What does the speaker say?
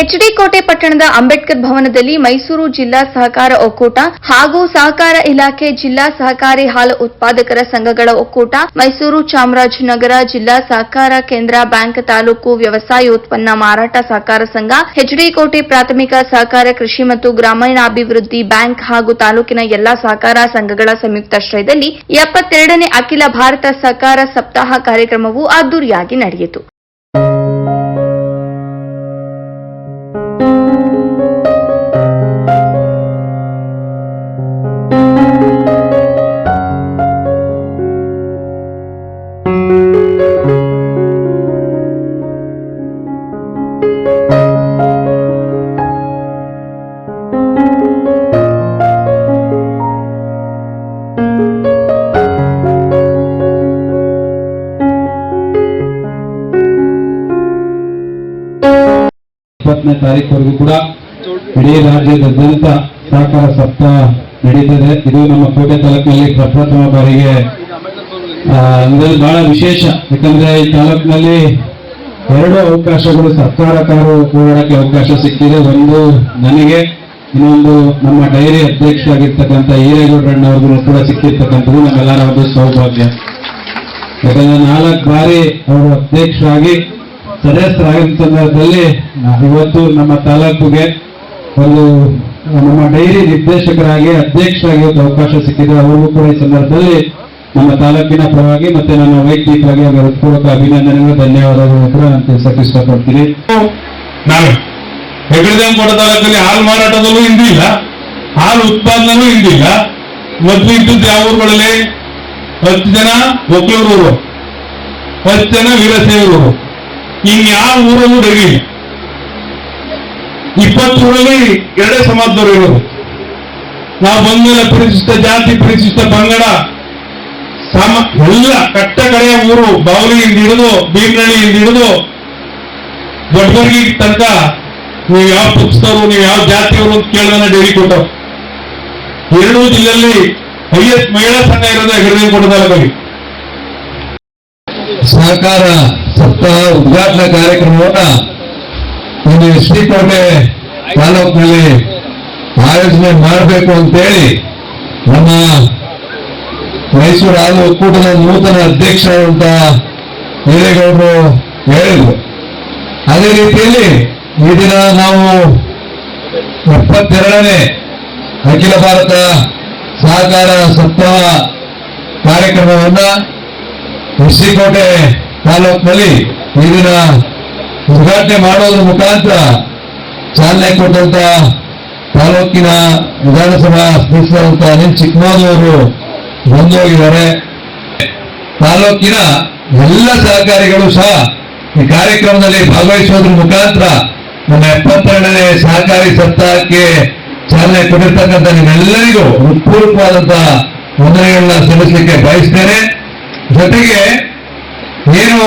HD ಕೋಟೆ ಪಟ್ಟಣದ ಅಂಬೇಡ್ಕರ್ ಭವನದಲ್ಲಿ ಮೈಸೂರು ಜಿಲ್ಲಾ ಸಹಕಾರ ಒಕ್ಕೂಟ ಹಾಗೂ ಸಹಕಾರ ಇಲಾಖೆ ಜಿಲ್ಲಾ ಸಹಕಾರಿ ಹಾಲು ಉತ್ಪಾದಕರ ಸಂಘಗಳ ಒಕ್ಕೂಟ, ಮೈಸೂರು ಚಾಮರಾಜನಗರ ಜಿಲ್ಲಾ ಸಹಕಾರ ಕೇಂದ್ರ ಬ್ಯಾಂಕ್ ತಾಲೂಕು ವ್ಯವಸಾಯ ಉತ್ಪನ್ನ ಮಾರಾಟ ಸಹಕಾರ ಸಂಘ, ಹೆಚ್ಡಿ ಕೋಟೆ ಪ್ರಾಥಮಿಕ ಸಹಕಾರ ಕೃಷಿ ಮತ್ತು ಗ್ರಾಮೀಣಾಭಿವೃದ್ಧಿ ಬ್ಯಾಂಕ್ ಹಾಗೂ ತಾಲೂಕಿನ ಎಲ್ಲಾ ಸಹಕಾರ ಸಂಘಗಳ ಸಂಯುಕ್ತಾಶ್ರಯದಲ್ಲಿ ಎಪ್ಪತ್ತೆರಡನೇ ಅಖಿಲ ಭಾರತ ಸಹಕಾರ ಸಪ್ತಾಹ ಕಾರ್ಯಕ್ರಮವು ಅದ್ದೂರಿಯಾಗಿ ನಡೆಯಿತು. ಇಪ್ಪತ್ತನೇ ತಾರೀಕುವರೆಗೂ ಕೂಡ ಇಡೀ ರಾಜ್ಯದಾದ್ಯಂತ ಸಹಕಾರ ಸಪ್ತಾಹ ನಡೀತದೆ ಇದು ನಮ್ಮ ಕೋಟೆ ತಾಲೂಕಿನಲ್ಲಿ ಪ್ರಪ್ರಥಮ ಬಾರಿಗೆ ಅಂದ್ರೆ ಬಹಳ ವಿಶೇಷ. ಯಾಕಂದ್ರೆ ಈ ತಾಲೂಕಿನಲ್ಲಿ ಎರಡು ಅವಕಾಶಗಳು ಸರ್ಕಾರ ಕಾರು ಕೂಡಕ್ಕೆ ಅವಕಾಶ ಸಿಕ್ಕಿದೆ. ಒಂದು ನನಗೆ, ಇನ್ನೊಂದು ನಮ್ಮ ಡೈರಿ ಅಧ್ಯಕ್ಷರಾಗಿರ್ತಕ್ಕಂಥ ಈರೇಗೌಡರಣ್ಣವ್ರಿಗೂ ಕೂಡ ಸಿಕ್ಕಿರ್ತಕ್ಕಂಥದ್ದು ನಮ್ಮೆಲ್ಲರ ಒಂದು ಸೌಭಾಗ್ಯ. ಯಾಕಂದ್ರೆ ನಾಲ್ಕು ಬಾರಿ ಅವರು ಅಧ್ಯಕ್ಷರಾಗಿ, ಸದಸ್ಯರಾಗಿದ್ದ ಸಂದರ್ಭದಲ್ಲಿ ಇವತ್ತು ನಮ್ಮ ತಾಲೂಕಿಗೆ ಒಂದು ನಮ್ಮ ಡೈರಿ ನಿರ್ದೇಶಕರಾಗಿ, ಅಧ್ಯಕ್ಷರಾಗಿ ಅವಕಾಶ ಸಿಕ್ಕಿದೆ. ಅವರು ಕೂಡ ಈ ಸಂದರ್ಭದಲ್ಲಿ ನಮ್ಮ ತಾಲೂಕಿನ ಪರವಾಗಿ ಮತ್ತೆ ನನ್ನ ವೈಯಕ್ತಿಕವಾಗಿ ಅವರ ಹೃತ್ಪೂರ್ವಕ ಅಭಿನಂದನೆಗಳು, ಧನ್ಯವಾದಗಳು ಕೂಡ ನಾನು ತಿಳಿಸಕ್ಕೆ ಇಷ್ಟಪಡ್ತೀನಿ. ನಾನು ತಾಲೂಕಲ್ಲಿ ಹಾಲು ಮಾರಾಟದಲ್ಲೂ ಹಿಂದಿಲ್ಲ, ಹಾಲು ಉತ್ಪಾದನೆಯೂ ಹಿಂದಿಲ್ಲ. ಮೊದಲು ಇದ್ದದ್ದು ಯಾವ ಊರುಗಳಲ್ಲಿ? ಹತ್ತು ಜನ ಒಕ್ಕಲೂರು ಹತ್ತು ಜನ ವೀರಶೈವರು ಇನ್ಯಾವ ಊರಲ್ಲೂ ಡೈರಿ ಇಲ್ಲ. ಇಪ್ಪತ್ತು ಊರಲ್ಲಿ ಎರಡೇ ಸಮಾಜದವರು ಇರೋರು ನಾವು ಬಂದ್ಮೇಲೆ ಪರಿಶಿಷ್ಟ ಜಾತಿ ಪರಿಶಿಷ್ಟ ಪಂಗಡ ಸಾಮ ಎಲ್ಲ ಕಟ್ಟ ಕಡೆಯ ಊರು ಬಾವಲಿಯಿಂದ ಹಿಡಿದು ಭೀಮನಹಳ್ಳಿಯಿಂದ ಹಿಡಿದು ದೊಡ್ಡವರಿಗೆ ತನಕ ನೀವು ಯಾವ ಪಕ್ಷದವರು ನೀವು ಯಾವ ಜಾತಿಯವರು ಅಂತ ಕೇಳೋಣ ಡೈರಿ ಕೊಟ್ಟರು. ಎರಡೂ ಜಿಲ್ಲೆಯಲ್ಲಿ ಹೈಯೆಸ್ಟ್ ಮಹಿಳಾ ಸಂಘ ಇರೋದೇ ಹೆಗಡೆ ಕೊಟ್ಟ ಸಹಕಾರ ಸಪ್ತಾಹ ಉದ್ಘಾಟನಾ ಕಾರ್ಯಕ್ರಮವನ್ನ ಒಂದು ಎಸ್ ಟಿ ಕೋಟೆ ತಾಲೂಕಿನಲ್ಲಿ ಆಯೋಜನೆ ಮಾಡಬೇಕು ಅಂತೇಳಿ ಮೈಸೂರು ಹಾಲು ಒಕ್ಕೂಟದ ನೂತನ ಅಧ್ಯಕ್ಷರಾದಂತ ಹಿರೇಗೌಡರು ಹೇಳಿದ್ರು. ಅದೇ ರೀತಿಯಲ್ಲಿ ಈ ದಿನ ನಾವು ಎಪ್ಪತ್ತೆರಡನೇ ಅಖಿಲ ಭಾರತ ಸಹಕಾರ ಸಪ್ತಾಹ ಕಾರ್ಯಕ್ರಮವನ್ನ ಹುಸಿಕೋಟೆ ತಾಲೂಕಿನಲ್ಲಿ ಈ ದಿನ ಉದ್ಘಾಟನೆ ಮಾಡೋದ್ರ ಮುಖಾಂತರ ಚಾಲನೆ ಕೊಟ್ಟಂತ ತಾಲೂಕಿನ ವಿಧಾನಸಭಾ ಸ್ಪೀಕರ್ ಅನಿಲ್ ಚಿಕ್ಕಮಾದವರು ಬಂದು ಹೋಗಿದ್ದಾರೆ ತಾಲೂಕಿನ ಎಲ್ಲ ಸಹಕಾರಿಗಳು ಸಹ ಈ ಕಾರ್ಯಕ್ರಮದಲ್ಲಿ ಭಾಗವಹಿಸೋದ್ರ ಮುಖಾಂತರ ನಮ್ಮ ಎಪ್ಪತ್ತೆರಡನೇ ಸಹಕಾರಿ ಸಪ್ತಾಹಕ್ಕೆ ಚಾಲನೆ ಕೊಟ್ಟಿರ್ತಕ್ಕಂಥ ನಿಮ್ಮೆಲ್ಲರಿಗೂ ಉತ್ಪೂರ್ವಕವಾದಂತಹ ವಂದನೆಗಳನ್ನ ಸಲ್ಲಿಸಲಿಕ್ಕೆ ಬಯಸ್ತೇನೆ. ಜೊತೆಗೆ ಏನು